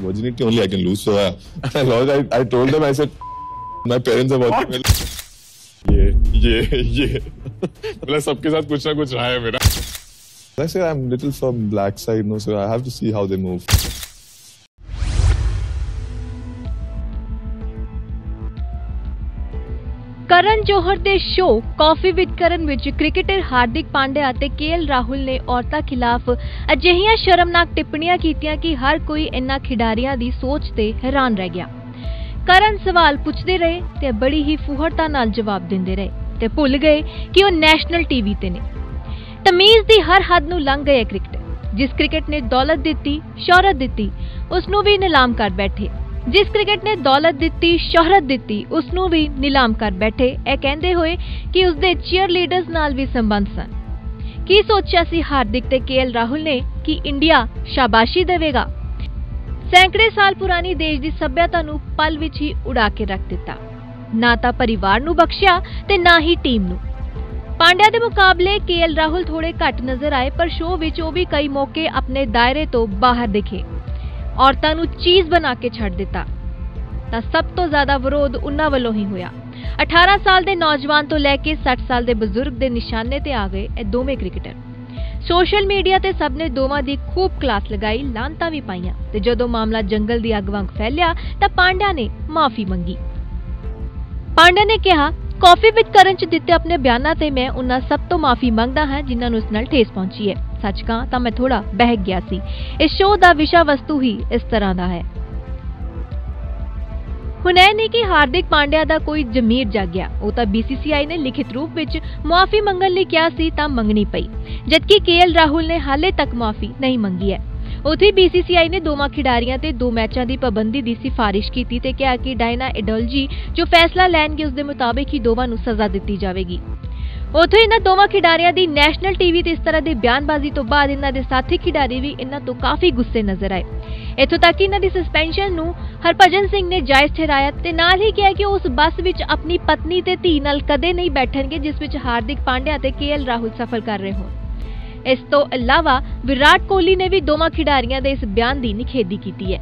virginity only I can lose. So uh, I, lost, I, I told them, I said, my parents are watching. ये ये ये मतलब सबके साथ कुछ ना कुछ रहा है मेरा I say I'm little from black side, no, so I have to see how they move. ਕਰਨ ਜੋਹਰ ਦੇ ਸ਼ੋਅ ਕਾਫੀ ਵਿਦ ਕਰਨ ਵਿੱਚ ਕ੍ਰਿਕਟਰ ਹਾਰਦਿਕ ਪਾਂਡਿਆ ਅਤੇ ਕੇਐਲ ਰਾਹੁਲ ਨੇ ਔਰਤਾਂ ਖਿਲਾਫ ਅਜਿਹੀਆਂ ਸ਼ਰਮਨਾਕ ਟਿੱਪਣੀਆਂ ਕੀਤੀਆਂ ਕਿ ਹਰ ਕੋਈ ਇਨ੍ਹਾਂ ਖਿਡਾਰੀਆਂ ਦੀ ਸੋਚ ਤੇ ਹੈਰਾਨ ਰਹਿ ਗਿਆ। ਕਰਨ ਸਵਾਲ ਪੁੱਛਦੇ ਰਹੇ ਤੇ ਬੜੀ ਹੀ ਫੁਹਰਤਾ ਨਾਲ ਜਵਾਬ ਦਿੰਦੇ ਰਹੇ ਤੇ ਭੁੱਲ ਗਏ ਕਿ ਉਹ ਨੈਸ਼ਨਲ ਟੀਵੀ ਤੇ ਨੇ। ਤਮੀਜ਼ ਦੀ ਹਰ ਹੱਦ ਨੂੰ ਲੰਘ ਗਏ ਇਹ ਕ੍ਰਿਕਟਰ ਜਿਸ ਕ੍ਰਿਕਟ ਨੇ ਦੌਲਤ ਦਿੱਤੀ, ਸ਼ੋਹਰਤ ਦਿੱਤੀ ਉਸ ਨੂੰ ਵੀ ਨਿਲਾਮ ਕਰ ਬੈਠੇ। ਜਿਸ ਕ੍ਰਿਕਟ ਨੇ ਦੌਲਤ ਦਿੱਤੀ, ਸ਼ੋਹਰਤ ਦਿੱਤੀ ਉਸ ਨੂੰ ਵੀ ਨਿਲਾਮ ਕਰ ਬੈਠੇ। ਇਹ ਕਹਿੰਦੇ ਹੋਏ ਕਿ ਉਸ ਦੇ ਚੀਅਰ ਲੀਡਰਸ ਨਾਲ ਵੀ ਸੰਬੰਧ ਸਨ। ਕੀ ਸੋਚਿਆ ਸੀ ਹਾਰਦਿਕ ਤੇ ਕੇਐਲ ਰਾਹੁਲ ਨੇ ਕਿ ਇੰਡੀਆ ਸ਼ਾਬਾਸ਼ੀ ਦੇਵੇਗਾ? ਸੈਂਕੜੇ ਸਾਲ ਪੁਰਾਣੀ ਦੇਸ਼ ਦੀ ਸੱਭਿਅਤਾ ਨੂੰ ਪਲ ਵਿੱਚ ਹੀ ਉਡਾ ਕੇ ਰੱਖ ਦਿੱਤਾ। ਨਾ ਤਾਂ ਪਰਿਵਾਰ ਨੂੰ ਬਖਸ਼ਿਆ ਤੇ ਨਾ ਹੀ ਟੀਮ ਨੂੰ। ਪਾਂਡਿਆ ਦੇ ਮੁਕਾਬਲੇ ਕੇਐਲ ਰਾਹੁਲ ਥੋੜੇ ਘੱਟ ਨਜ਼ਰ ਆਏ, ਪਰ ਸ਼ੋਅ ਵਿੱਚ ਉਹ ਵੀ ਕਈ ਮੌਕੇ ਆਪਣੇ ਦਾਇਰੇ ਤੋਂ ਬਾਹਰ ਦਿਖੇ। ਔਰਤਾਂ ਨੂੰ ਚੀਜ਼ ਬਣਾ ਕੇ ਛੱਡ ਦਿੱਤਾ। ਤਾਂ ਸਭ ਤੋਂ ਜ਼ਿਆਦਾ ਵਿਰੋਧ ਉਹਨਾਂ ਵੱਲੋਂ ਹੀ ਹੋਇਆ। 18 ਸਾਲ ਦੇ ਨੌਜਵਾਨ ਤੋਂ ਲੈ ਕੇ 60 ਸਾਲ ਦੇ ਬਜ਼ੁਰਗ ਦੇ ਨਿਸ਼ਾਨੇ ਤੇ ਆ ਗਏ ਇਹ ਦੋਵੇਂ ਕ੍ਰਿਕਟਰ ਸੋਸ਼ਲ ਮੀਡੀਆ ਤੇ ਸਭ ਨੇ ਦੋਵਾਂ ਦੀ ਖੂਬ ਕਲਾਸ ਲਗਾਈ, ਲਾਂਤਾਂ ਵੀ ਪਾਈਆਂ ਤੇ ਜਦੋਂ ਮਾਮਲਾ ਜੰਗਲ ਦੀ ਅੱਗ ਵਾਂਗ ਫੈਲਿਆ ਤਾਂ ਪਾਂਡਿਆ ਨੇ ਮਾਫੀ ਮੰਗੀ। ਪਾਂਡਿਆ ਨੇ ਕਿਹਾ, ਕਾਫੀ ਵਿਦ ਕਰਨ ਚ ਦਿੱਤੇ ਆਪਣੇ ਬਿਆਨਾਂ ਤੇ ਮੈਂ ਉਹਨਾਂ ਸਭ ਤੋਂ ਮਾਫੀ ਮੰਗਦਾ ਹਾਂ ਜਿਨ੍ਹਾਂ ਨੂੰ ਇਸ ਨਾਲ ਠੇਸ ਪਹੁੰਚੀ ਹੈ। ਸੱਚ ਕਹਾਂ ਤਾਂ ਮੈਂ ਥੋੜਾ ਬਹਿਕ ਗਿਆ ਸੀ। ਇਸ ਸ਼ੋਅ ਦਾ ਵਿਸ਼ਾ ਵਸਤੂ ਹੀ ਇਸ ਤਰ੍ਹਾਂ ਦਾ ਹੈ। ਹੁਣ ਇਹ ਨਹੀਂ ਕਿ ਹਾਰਦਿਕ ਪਾਂਡਿਆ ਦਾ ਕੋਈ ਜ਼ਮੀਰ ਜਾਗਿਆ, ਉਹ ਤਾਂ BCCI ਨੇ ਲਿਖਿਤ ਰੂਪ ਵਿੱਚ ਮੁਆਫੀ ਮੰਗਣ ਲਈ ਕਿਹਾ ਸੀ ਤਾਂ ਮੰਗਣੀ ਪਈ, ਜਦਕਿ KL ਰਾਹੁਲ ਨੇ ਹਾਲੇ ਤੱਕ ਮੁਆਫੀ ਨਹੀਂ ਮੰਗੀ ਹੈ। ਉਥੇ BCCI ਨੇ ਦੋਵਾਂ ਖਿਡਾਰੀਆਂ ਤੇ ਦੋ ਮੈਚਾਂ ਦੀ ਪਾਬੰਦੀ ਦੀ ਸਿਫਾਰਿਸ਼ ਕੀਤੀ ਤੇ ਕਿਹਾ ਕਿ ਡਾਇਨਾ ਐਡੋਲਜੀ ਜੋ ਫੈਸਲਾ ਲੈਣਗੇ ਉਸ ਦੇ ਮੁਤਾਬਿਕ ਹੀ ਦੋਵਾਂ ਨੂੰ ਸਜ਼ਾ ਦਿੱਤੀ ਜਾਵੇਗੀ। ਉਥੇ ਇਹਨਾਂ ਦੋਵਾਂ ਖਿਡਾਰੀਆਂ ਦੀ ਨੈਸ਼ਨਲ ਟੀਵੀ ਤੇ ਇਸ ਤਰ੍ਹਾਂ ਦੀ ਬਿਆਨਬਾਜ਼ੀ ਤੋਂ ਬਾਅਦ ਇਹਨਾਂ ਦੇ ਸਾਥੀ ਖਿਡਾਰੀ ਵੀ ਇਹਨਾਂ ਤੋਂ ਕਾਫੀ ਗੁੱਸੇ ਨਜ਼ਰ ਆਏ। ਇੱਥੋਂ ਤੱਕ ਕਿ ਇਹਨਾਂ ਦੀ ਸਸਪੈਂਸ਼ਨ ਨੂੰ ਹਰਭਜਨ ਸਿੰਘ ਨੇ ਜਾਇਜ਼ ਠਹਿਰਾਇਆ ਤੇ ਨਾਲ ਹੀ ਕਿਹਾ ਕਿ ਉਹ ਉਸ ਬੱਸ ਵਿੱਚ ਆਪਣੀ ਪਤਨੀ ਤੇ ਧੀ ਨਾਲ ਕਦੇ ਨਹੀਂ ਬੈਠਣਗੇ, ਜਿਸ ਵਿੱਚ ਹਾਰਦਿਕ ਪਾਂਡਿਆ ਤੇ ਕੇਐਲ ਰਾਹੁਲ ਸਫਰ ਕਰ ਰਹੇ ਹੋਣ। ਇਸ ਤੋਂ ਇਲਾਵਾ ਵਿਰਾਟ ਕੋਹਲੀ ਨੇ ਵੀ ਦੋਵਾਂ ਖਿਡਾਰੀਆਂ ਦੇ ਇਸ ਬਿਆਨ ਦੀ ਨਿਖੇਧੀ ਕੀਤੀ ਹੈ।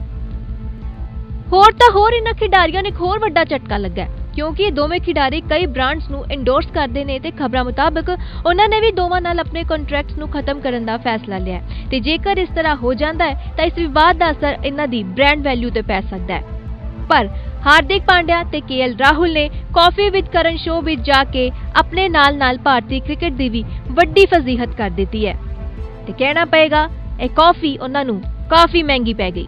ਹੋਰ ਤਾਂ ਹੋਰ ਇਹਨਾਂ ਖਿਡਾਰੀਆਂ ਨੂੰ ਇੱਕ ਹੋਰ ਵੱਡਾ ਝਟਕਾ ਲੱਗਾ ਕਿਉਂਕਿ ਇਹ ਦੋਵੇਂ ਖਿਡਾਰੀ ਕਈ ਬ੍ਰਾਂਡਸ ਨੂੰ ਐਂਡੋਰਸ ਕਰਦੇ ਨੇ ਤੇ ਖਬਰਾਂ ਮੁਤਾਬਕ ਉਹਨਾਂ ਨੇ ਵੀ ਦੋਵਾਂ ਨਾਲ ਆਪਣੇ ਕੰਟਰੈਕਟਸ ਨੂੰ ਖਤਮ ਕਰਨ ਦਾ ਫੈਸਲਾ ਲਿਆ ਤੇ ਜੇਕਰ ਇਸ ਤਰ੍ਹਾਂ ਹੋ ਜਾਂਦਾ ਹੈ, ਤਾਂ ਇਸ ਵਿਵਾਦ ਦਾ ਅਸਰ ਇਹਨਾਂ ਦੀ ਬ੍ਰਾਂਡ ਵੈਲਿਊ ਤੇ ਪੈ ਸਕਦਾ ਹੈ। ਪਰ ਹਾਰਦਿਕ ਪਾਂਡਿਆ ਤੇ ਕੇਐਲ ਰਾਹੁਲ ਨੇ ਕਾਫੀ ਵਿਦ ਕਰਨ ਸ਼ੋਅ ਵਿੱਚ ਜਾ ਕੇ ਆਪਣੇ ਨਾਲ-ਨਾਲ ਭਾਰਤੀ ਕ੍ਰਿਕਟ ਦੀ ਵੀ ਵੱਡੀ ਫਜ਼ੀਹਤ ਕਰ ਦਿੱਤੀ ਹੈ। ਤੇ ਕਹਿਣਾ ਪਏਗਾ, ਇਹ ਕਾਫੀ ਉਹਨਾਂ ਨੂੰ ਕਾਫੀ ਮਹਿੰਗੀ ਪੈ ਗਈ।